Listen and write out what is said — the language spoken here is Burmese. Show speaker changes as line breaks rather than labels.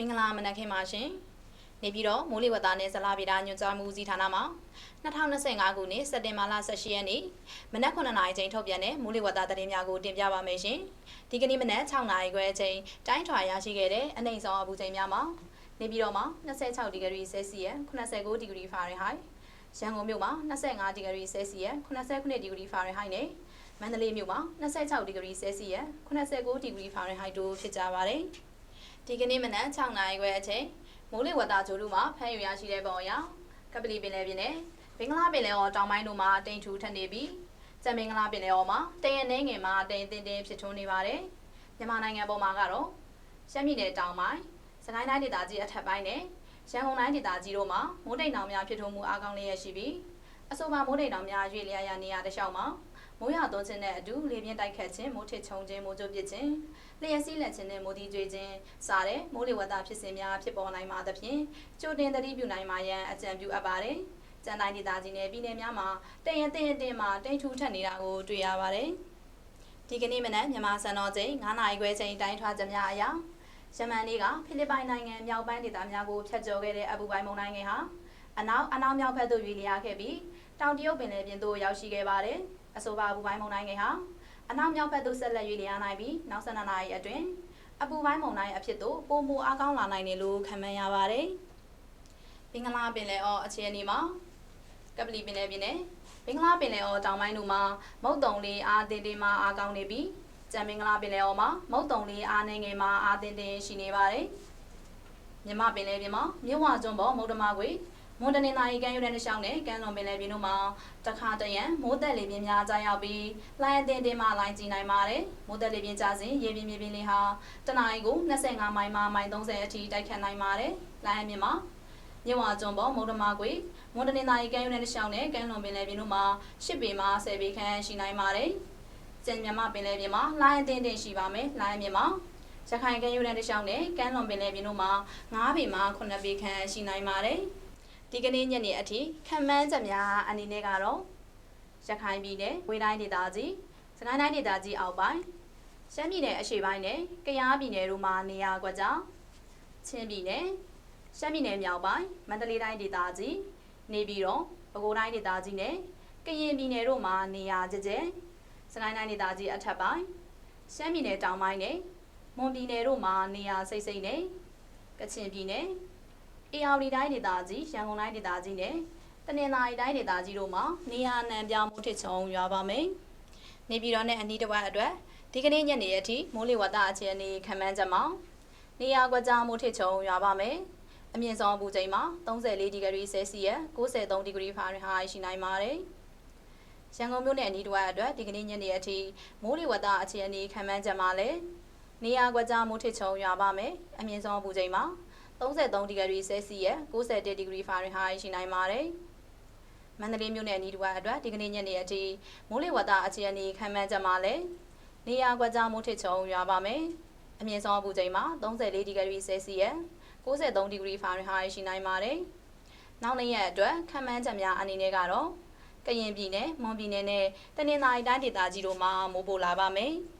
မင်္ဂလာမနက်ခင်းပါရှင်နေပြီးတော့မိုးလေဝသနဲ့ဇလာဗီတာညွှန်ကြားမှုဦးစီးဌာနမှ2025ခုနှစ်စက်တင်ဘာလ18ရက်နေ့မနက်9:00နာရီချိန်ထုတ်ပြန်တဲ့မိုးလေဝသသတင်းများကိုတင်ပြပါမယ်ရှင်ဒီကနေ့မနက်6:00နာရီခွဲအချိန်တိုင်းထွာရရှိခဲ့တဲ့အနှိမ်ဆောင်အပူချိန်များမှာနေပြီးတော့မှ26ဒီဂရီဆဲလ်စီယပ်89ဒီဂရီဖာရင်ဟိုက်ရန်ကုန်မြို့မှာ25ဒီဂရီဆဲလ်စီယပ်89ဒီဂရီဖာရင်ဟိုက်နဲ့မန္တလေးမြို့မှာ26ဒီဂရီဆဲလ်စီယပ်89ဒီဂရီဖာရင်ဟိုက်တို့ဖြစ်ကြပါတယ် ဒီကနေ့မနက်6:00နာရီခွဲအချိန်မိုးလေဝသကြိုးလူမှာဖမ်းယူရရှိတဲ့ပုံအရကပလီပင်လယ်ပြင်နဲ့ဘင်္ဂလားပင်လယ်အော်တောင်ပိုင်းတို့မှာတိမ်ထူထပ်နေပြီးကြံမင်္ဂလာပင်လယ်အော်မှာတိမ်ရနေငယ်မှာတိမ်တင်းတင်းဖြစ်ထွန်းနေပါတယ်မြန်မာနိုင်ငံပေါ်မှာကတော့ရှမ်းပြည်နယ်တောင်ပိုင်းစကိုင်းတိုင်းဒေသကြီးအထက်ပိုင်းနဲ့ရန်ကုန်တိုင်းဒေသကြီးတို့မှာမိုးတိမ်တောင်များဖြစ်ထွန်းမှုအားကောင်းလျက်ရှိပြီးအဆိုပါမိုးတိမ်တောင်များရွေ့လျားရနေရတဲ့ရှောင်းမှာ မိုးရွာသွန်းခြင်းနဲ့အတူလေပြင်းတိုက်ခတ်ခြင်းမိုးထစ်ချုံခြင်းမိုးကြိုးပစ်ခြင်းလျှက်စီးလက်ခြင်းနဲ့မိုးတီးကြွေခြင်းစတဲ့မိုးလေဝသဖြစ်စဉ်များဖြစ်ပေါ်နိုင်မှာသဖြင့်ကြိုတင်သတိပြုနိုင်မှာရန်အကြံပြုအပ်ပါတယ်။ကျန်တိုင်းဒေသကြီးနယ်ပြည်နယ်များမှာတရင်တင်တင်မှာတိမ်ထူထက်နေတာကိုတွေ့ရပါတယ်။ဒီကနေ့မနက်မြန်မာစံတော်ချိန်9နာရီခွဲချိန်တိုင်းထွာချက်များအရာယမန်နေ့ကဖိလစ်ပိုင်နိုင်ငံမြောက်ပိုင်းဒေသများကိုဖျက်ကျော်ခဲ့တဲ့အပူပိုင်းမုန်တိုင်းငယ်ဟာအနောက်အနောက်မြောက်ဘက်သို့ရွေ့လျားခဲ့ပြီးတောင်တရုတ်ပင်လယ်ပြင်သို့ရောက်ရှိခဲ့ပါတယ်။ အဆိုပါအပူပိုင်းမုန်တိုင်းငယ်ဟာအနောက်မြောက်ဘက်သို့ဆက်လက်ရွေ့လျားနိုင်ပြီးနောက်12နာရီအတွင်းအပူပိုင်းမုန်တိုင်းအဖြစ်သို့ပိုမိုအားကောင်းလာနိုင်တယ်လို့ခန့်မှန်းရပါတယ်။ဘင်္ဂလားပင်လယ်အော်အခြေအနေမှာကပလီပင်လယ်ပြင်နဲ့ဘင်္ဂလားပင်လယ်အော်တောင်ပိုင်းတို့မှာမုတ်တုံလေးအားတင်းတင်းမှအားကောင်းနေပြီးကြံမင်္ဂလာပင်လယ်အော်မှာမုတ်တုံလေးအားနေငယ်မှအားတင်းတင်းရှိနေပါတယ်။မြမပင်လယ်ပြင်မှာမြဝကျွန်းပေါ်မုတ်တမကွေ မွန်တနင်္သာရီကမ်းရိုးတန်းတစ်လျှောက်နဲ့ကမ်းလွန်ပင်လယ်ပြင်တို့မှာတခါတရံမိုးသက်လေပြင်းများကြားရောက်ပြီးလိုင်းအတင်းတင်းမှလိုင်းကြည့်နိုင်ပါတယ်။မိုးသက်လေပြင်းကြားစဉ်ရေပြင်းမြေပြင်းလေးဟာတနအီကို25မိုင်မှမိုင်30အထိတိုက်ခတ်နိုင်ပါတယ်။လိုင်းအမြင့်မှာမြဝကျွန်းပေါ်မုံတမကွေမွန်တနင်္သာရီကမ်းရိုးတန်းတစ်လျှောက်နဲ့ကမ်းလွန်ပင်လယ်ပြင်တို့မှာ10ပေမှ10ပေခန့်ရှိနိုင်ပါတယ်။ကျန်မြမပင်လယ်ပြင်မှာလိုင်းအတင်းတင်းရှိပါမယ်။လိုင်းအမြင့်မှာရခိုင်ကမ်းရိုးတန်းတစ်လျှောက်နဲ့ကမ်းလွန်ပင်လယ်ပြင်တို့မှာ9ပေမှ9ပေခန့်ရှိနိုင်ပါတယ်။ ဒီကနေ့ညနေအထိခံမှန်းချက်များအနေနဲ့ကတော့ရခိုင်ပြည်နယ်ဝေတိုင်းဒေသကြီးစကိုင်းတိုင်းဒေသကြီးအောက်ပိုင်းရှမ်းပြည်နယ်အရှေ့ပိုင်းနဲ့ကယားပြည်နယ်တို့မှာနေရာကွက်ကြောင်းချင်းပြည်နယ်ရှမ်းပြည်နယ်မြောက်ပိုင်းမန္တလေးတိုင်းဒေသကြီးနေပြည်တော်ပဲခူးတိုင်းဒေသကြီးနဲ့ကရင်ပြည်နယ်တို့မှာနေရာကျကျစကိုင်းတိုင်းဒေသကြီးအထက်ပိုင်းရှမ်းပြည်နယ်တောင်ပိုင်းနဲ့မွန်ပြည်နယ်တို့မှာနေရာစိတ်စိတ်နဲ့ကချင်ပြည်နယ် အေယာဝတီတိုင်းဒေသကြီးရန်ကုန်တိုင်းဒေသကြီးနဲ့တနင်္သာရီတိုင်းဒေသကြီးတို့မှာနေရာနံပြောင်းမိုးထစ်ချုံရွာပါမယ်။နေပြည်တော်နဲ့အနီးတစ်ဝက်အတွက်ဒီကနေ့ညနေအထိမိုးလေဝသအခြေအနေခန့်မှန်းချက်မှာနေရာကွက်ကြားမိုးထစ်ချုံရွာပါမယ်။အမြင့်ဆုံးပူချိန်မှာ34ဒီဂရီဆဲလ်စီယပ်93ဒီဂရီဖာရင်ဟိုက်ရှိနိုင်ပါတယ်။ရန်ကုန်မြို့နယ်အနီးတစ်ဝက်အတွက်ဒီကနေ့ညနေအထိမိုးလေဝသအခြေအနေခန့်မှန်းချက်မှာလည်းနေရာကွက်ကြားမိုးထစ်ချုံရွာပါမယ်။အမြင့်ဆုံးပူချိန်မှာ 33ဒီဂရီဆဲလ်စီယပ်91ဒီဂရီဖာရင်ဟိုက်ရှိနိုင်ပါတယ်။မန္တလေးမြို့နယ်အနီးတစ်ဝက်အတွက်ဒီကနေ့ညနေအထိမိုးလေဝသအခြေအနေခန့်မှန်းချက်မှာလည်းနေရာကွက်ကြားမိုးထစ်ချုံရွာပါမယ်။အမြင့်ဆုံးအပူချိန်မှာ34ဒီဂရီဆဲလ်စီယပ်93ဒီဂရီဖာရင်ဟိုက်ရှိနိုင်ပါတယ်။နောက်နေ့ရက်အတွက်ခန့်မှန်းချက်များအနေနဲ့ကတော့ကရင်ပြည်နယ်မွန်ပြည်နယ်နဲ့တနင်္သာရီတိုင်းဒေသကြီးတို့မှာမိုးပိုလာပါမယ်။